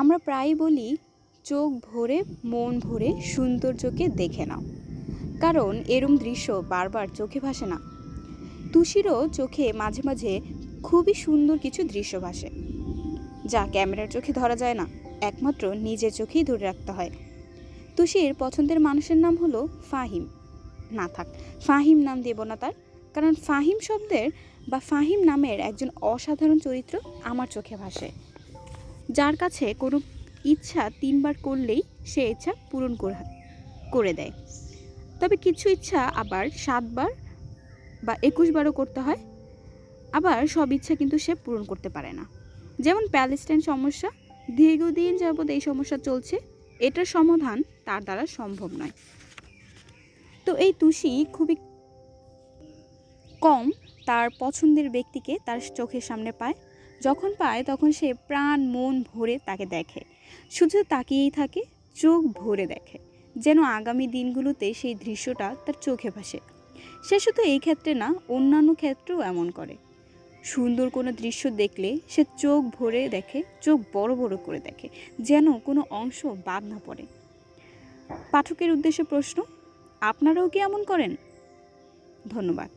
আমরা প্রায়ই বলি, চোখ ভরে, মন ভরে সৌন্দর্যকে দেখে নাও। কারণ এরম দৃশ্য বারবার চোখে ভাসে না। তুষিরও চোখে মাঝে মাঝে খুবই সুন্দর কিছু দৃশ্য ভাসে, যা ক্যামেরার চোখে ধরা যায় না, একমাত্র নিজের চোখেই ধরে রাখতে হয়। তুষির পছন্দের মানুষের নাম হলো ফাহিম। না থাক, ফাহিম নাম দেব না তার, কারণ ফাহিম শব্দের বা ফাহিম নামের একজন অসাধারণ চরিত্র আমার চোখে ভাসে। যার কাছে কোনো ইচ্ছা তিনবার করলেই সে ইচ্ছা পূরণ করে- দেয়। তবে কিছু ইচ্ছা আবার সাতবার বা একুশ বারও করতে হয়, আবার সব ইচ্ছা কিন্তু সে পূরণ করতে পারে না। যেমন প্যালেস্টাইন সমস্যা, দীর্ঘদিন যাবৎ এই সমস্যা চলছে, এটার সমাধান তার দ্বারা সম্ভব নয়। তো এই তুষি খুবই কম, তার পছন্দের ব্যক্তিকে তার চোখের সামনে পায় যখন পায় তখন সে প্রাণ, মন ভরে তাকে দেখে। শুধু তাকিয়েই থাকে, চোখ ভরে দেখে, যেন আগামী দিনগুলোতে সেই দৃশ্যটা তার চোখে ভাসে। সে শুধু এই ক্ষেত্রে না, অন্যান্য ক্ষেত্রেও এমন করে। সুন্দর কোনো দৃশ্য দেখলে সে চোখ ভরে দেখে, চোখ বড় বড় করে দেখে, যেন কোনো অংশ বাদ না পড়ে। পাঠকের উদ্দেশ্যে প্রশ্ন, আপনারাও কি এমন করেন? ধন্যবাদ।